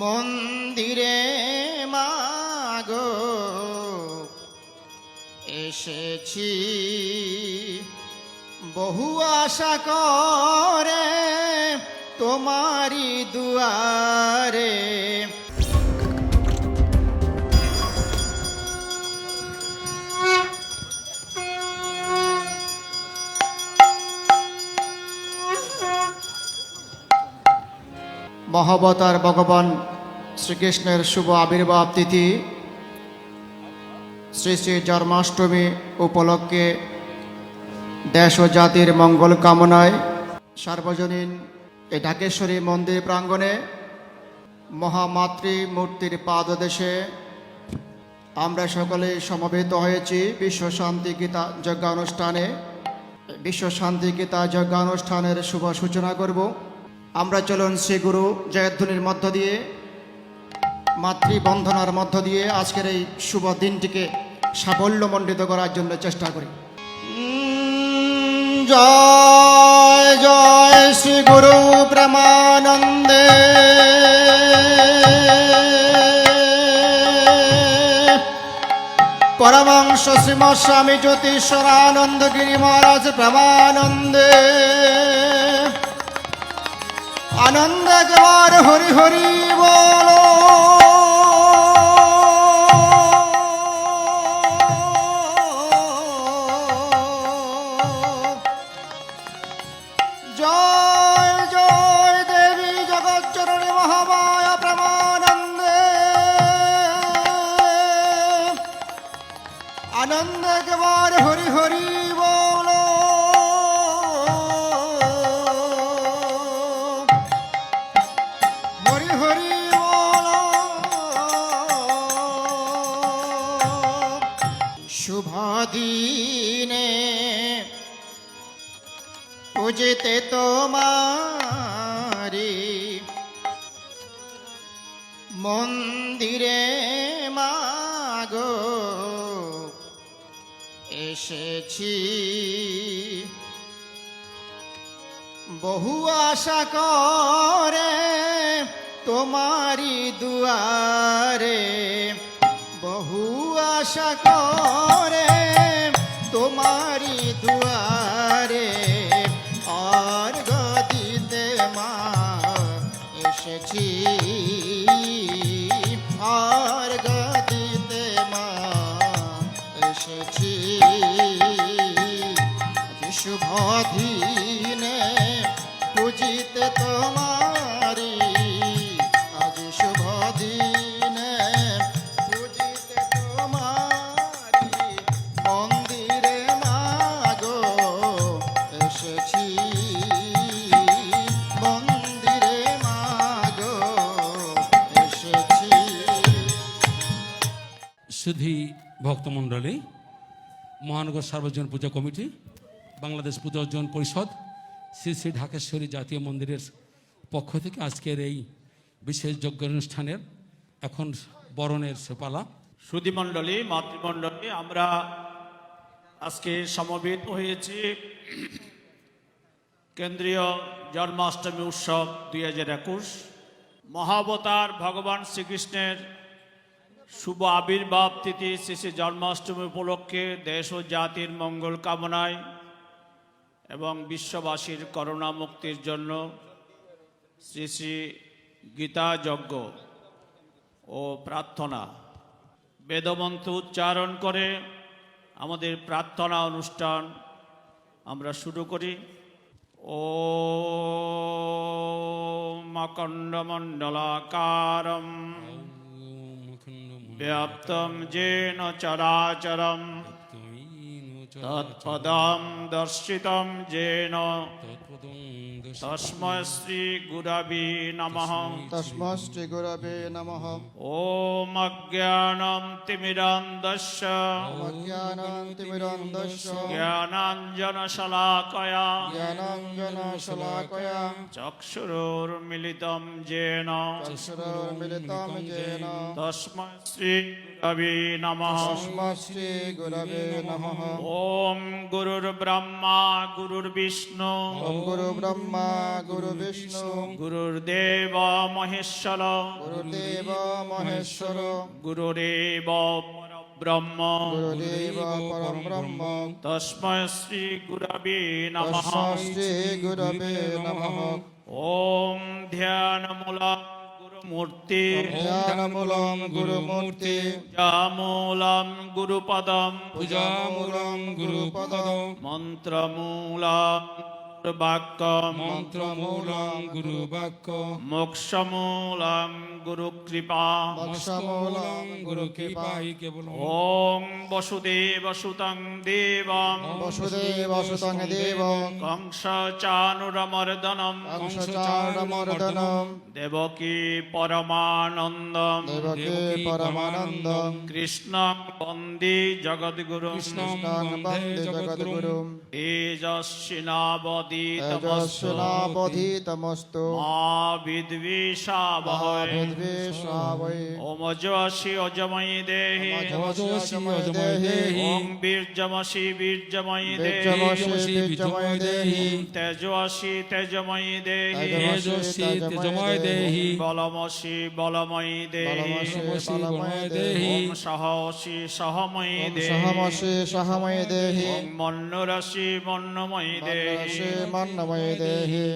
মন্দিরে মাগো এসেছি। বহু আশা করে তোমারি দুয়ারে। মহাবতার ভগবান শ্রীকৃষ্ণের শুভ আবির্ভাব তিথি শ্রী শ্রী জন্মাষ্টমী উপলক্ষে দেশ ও জাতির মঙ্গল কামনায় সার্বজনীন এই ঢাকেশ্বরী মন্দির প্রাঙ্গণে মহামাতৃ মূর্তির পাদদেশে আমরা সকলে সমবেত হয়েছি বিশ্ব শান্তি গীতা যজ্ঞানুষ্ঠানে। বিশ্ব শান্তি গীতা যজ্ঞানুষ্ঠানের শুভ সূচনা করব। আমরা চলুন শ্রী গুরু জয়ধ্বনির মধ্য দিয়ে, মাতৃবন্ধনার মধ্য দিয়ে আজকের এই শুভ দিনটিকে সাফল্যমণ্ডিত করার জন্য চেষ্টা করি। জয় জয় শ্রী গুরু প্রেমানন্দে। পরমাংশ শ্রীম স্বামী জ্যোতিষরানন্দ গিরি মহারাজ প্রেমানন্দে। আনন্দ একবার হরি হরি বলো। জয় জয় দেবী জগজ্জননী মহামায়া প্রেমানন্দে। আনন্দ একবার হরি হরি শুভ দিনে পুজিতে তোমারি মন্দিরে মাগো। এসেছি। বহু আশা করে তোমারি দুয়ারে। আশা করে তোমারি দুয়ারে। আর গদিতে মা এসেছি। আর গদিতে মা এসেছি। শুভ দিনে পূজিতে তোমারি আজ শুভ সুধী ভক্তমণ্ডলী, মহানগর সার্বজনীন পূজা কমিটি, বাংলাদেশ পূজা অর্জন পরিষদ, শ্রী শ্রী ঢাকেশ্বরী জাতীয় মন্দিরের পক্ষ থেকে আজকের এই বিশেষ যজ্ঞ অনুষ্ঠানের এখন বরণের সেপালা। সুধীমণ্ডলী, মাতৃমণ্ডলী, আমরা আজকে সমবেত হয়েছি কেন্দ্রীয় জন্মাষ্টমী উৎসব দুই হাজার একুশ। মহাবতার ভগবান শ্রীকৃষ্ণের শুভ আবির্ভাব তিথি শ্রী জন্মাষ্টমী উপলক্ষে দেশ ও জাতির মঙ্গল কামনায় এবং বিশ্ববাসীর করোনা মুক্তির জন্য শ্রী শ্রী গীতা যজ্ঞ ও প্রার্থনা বেদমন্ত্র উচ্চারণ করে আমাদের প্রার্থনা অনুষ্ঠান আমরা শুরু করি। ও মকণ্ডমণ্ডলাকারম ব্যাপ্তম যেন চরাচরম তৎপদম দর্শিত জেন তস্ময় শ্রী গুরবে নম। তস্মশ্রী গুরবে নম। ওম অজ্ঞানম তিমিরন্দস্য অজ্ঞানম তিমিরন্দস্য জ্ঞানাঞ্জন শলাকয়া। জ্ঞানাঞ্জন শলাকয়া। চক্ষুরুর্মিলিতম জেন চক্ষুরুর্মিলিতম জেন নম। গুরবে নম। ও ওম গুরু ব্রহ্মা গুরুর বিষ্ণু। ওম গুরু ব্রহ্মা গুরু বিষ্ণু। গুরুর্দেব মহেশ্বর। গুরুদেব মহেশ্বর। গুরুরেব ব্রহ্ম গুরুদেব পরম ব্রহ্ম তস্মৈ শ্রী গুরবে নমঃ। তস্মৈ গুরবে নমঃ। ওম ধ্যানমূলক ধ্যানমূলম গুরুমূর্তি পূজামূলম গুরুপদম পূজামূলং গুরুপদম মন্ত্রমূলম বাক্যম মন্ত্রমূলং গুরুবাক্য। মোক্ষমূলম গুরুকৃপা। মস্তমূলং গুরু কৃপাই কেবল ওম বসুদেব সুতং দেবম। বসুদেব সুতং দেব কংস চানুরমর্দনম কংসচারমর্দনম দেবকী পরমানন্দম। দেবকে পরমানন্দম। কৃষ্ণ বন্দে জগদ্গুরু। কৃষ্ণং বন্দে তেজস্বিনাবদিতমস্তু তেজস্বিনাবধিতমস্তু মা বিদ্বেষাবহৈ বিদ্বেষাবৈ ওমজসি অজময়ী দেহি অজস্বী অজময় ওম বীর্যমসি বীর্যময়ী দেহি বীর্যময় দেহি তেজস্বি তেজময়ী দেহি তেজস্বী তেজময় দেহি বলমসি বলময়ী দেহি বলমসি বলময় বলময় দেহি ওম সহসি সহময়ী দেহি সহমসি সহময় দেহি ওম মন্নরসি মন্নময়ী দেহি মন্নময় দেহি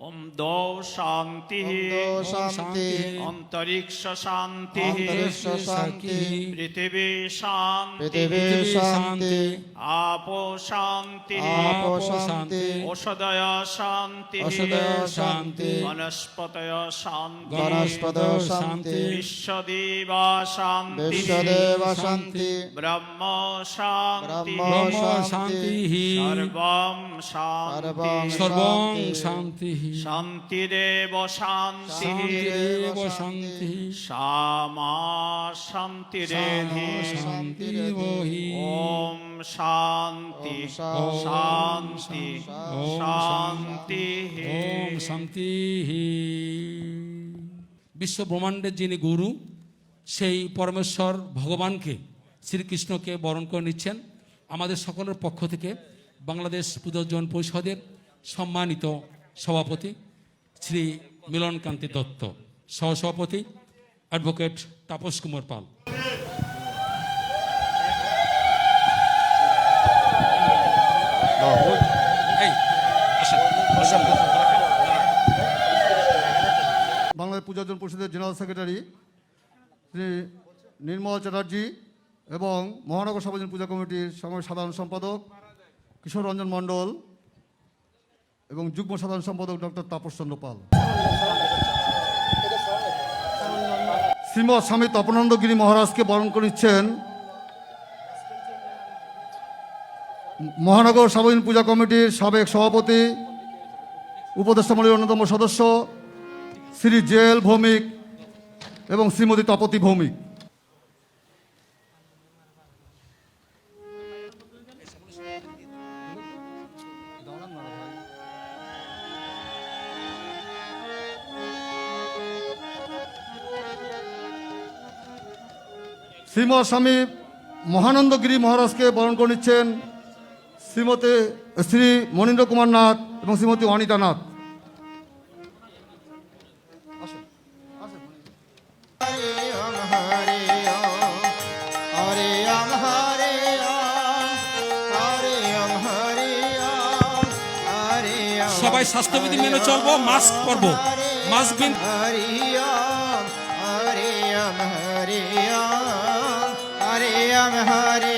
ওম দৌ শান্তি দো শান্তি অন্তরিক্ষ শান্তি অন্তরিক্ষ শান্তি পৃথিবী শান্তি পৃথিবী শান্তি আপো শান্তি। আপ শান্তি। ঔষধয় শান্তি। ঔষধয় শান্তি। বনস্পতয় শান্তি। বনস্পদ শান্তি। বিশ্বদেবা শান্তি। বিশ্বদেব শান্তি। ব্রহ্ম শান্তি। ব্রহ্ম শান্তি। শান্তি। সর্বম শান্তি। সর্বং সর্বং শান্তি। শান্তি শান্তিরেব শান্তি। শান্তিরেব শান্তি। শ্যামা শান্তিরেধি। শান্তির্বহি ওম শান্তি শান্তি শান্তি ওম শান্তি বিশ্ব ব্রহ্মাণ্ডের যিনি গুরু সেই পরমেশ্বর ভগবানকে শ্রীকৃষ্ণকে বরণ করে নিচ্ছেন। আমাদের সকলের পক্ষ থেকে বাংলাদেশ পুজোজন পরিষদের সম্মানিত সভাপতি শ্রী মিলনকান্তি দত্ত সহসভাপতি অ্যাডভোকেট তাপস কুমার পাল। পূজাজন পরিষদের জেনারেল সেক্রেটারি শ্রী নির্মল চ্যাটার্জি এবং মহানগর সার্বজনীন পূজা কমিটির সাধারণ সম্পাদক কিশোর রঞ্জন মণ্ডল এবং যুগ্ম সাধারণ সম্পাদক ডক্টর তাপস চন্দ্র পাল। শ্রীমৎ স্বামী তপনন্দগিরি মহারাজকে বরণ করিচ্ছেন মহানগর সার্বজনীন পূজা কমিটির সাবেক সভাপতি উপদেষ্টামণ্ডলীর অন্যতম সদস্য শ্রী জেল ভৌমিক এবং শ্রীমতী তপতি ভৌমিক। শ্রীমৎ স্বামী মহানন্দগিরি মহারাজকে বরণ করে নিচ্ছেন শ্রীমতী শ্রী মনীন্দ্র কুমার নাথ এবং শ্রীমতী অনিতা নাথ। হরে হরে হরে হরে সবাই স্বাস্থ্যবিধি মেনে চলবো মাস্ক পরবো মাস্ক বিন হরি ওম হরে ওম হরে ওম হরে